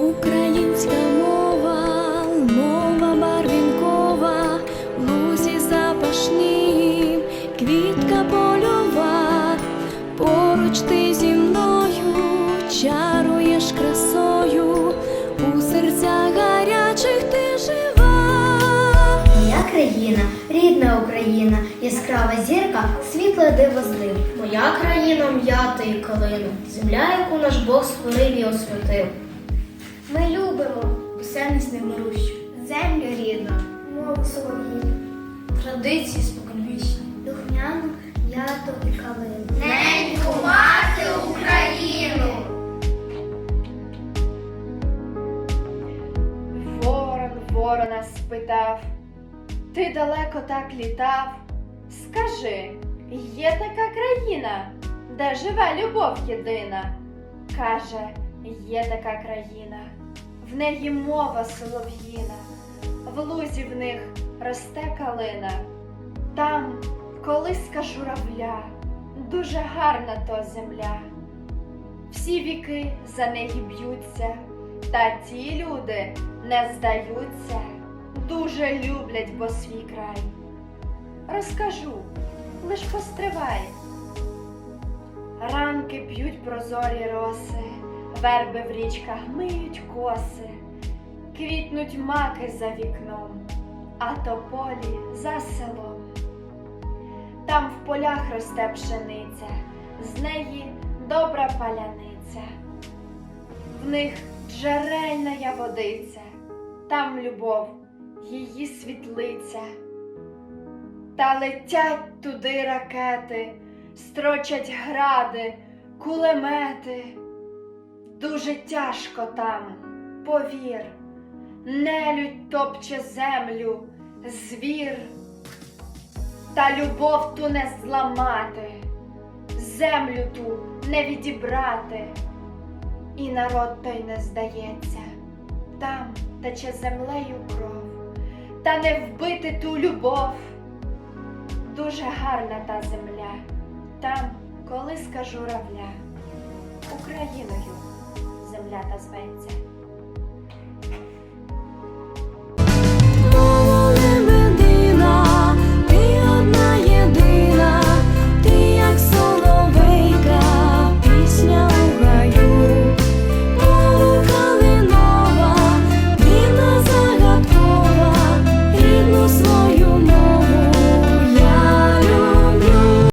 Українська мова, мова барвінкова, лузі запашні, квітка польова, поруч ти зі мною чаруєш красою, у серцях гарячих ти жива. Моя країна, рідна Україна, яскрава зірка, світле диво злив. Моя країна м'ята і калина, земля, яку наш Бог створив і освятив. Ми любимо Писемність немирущу, землю рідну, мову солов'їну, традиції споконвічні. духмяну м'яту і калину. Неньку мати Україну! Ворон ворона спитав, ти далеко так літав. Скажи, є така країна, де живе любов єдина? Каже, є така країна, в неї мова солов'їна, в лузі в них росте калина. Там колиска журавля, дуже гарна то земля. Всі віки за неї б'ються, та ті люди не здаються, дуже люблять бо свій край. Розкажу, лиш постривай. Ранки п'ють прозорі роси, верби в річках миють коси, квітнуть маки за вікном, а тополі за селом. Там в полях росте пшениця, з неї добра паляниця. В них джерельна водиця, там любов, її світлиця. Та летять туди ракети, строчать гради, кулемети. Дуже тяжко там, повір, нелюдь топче землю, звір. Та любов ту не зламати, землю ту не відібрати, і народ той не здається, там тече землею кров, та не вбити ту любов. Дуже гарна та земля, там колиска журавля, Україною земля та зветься.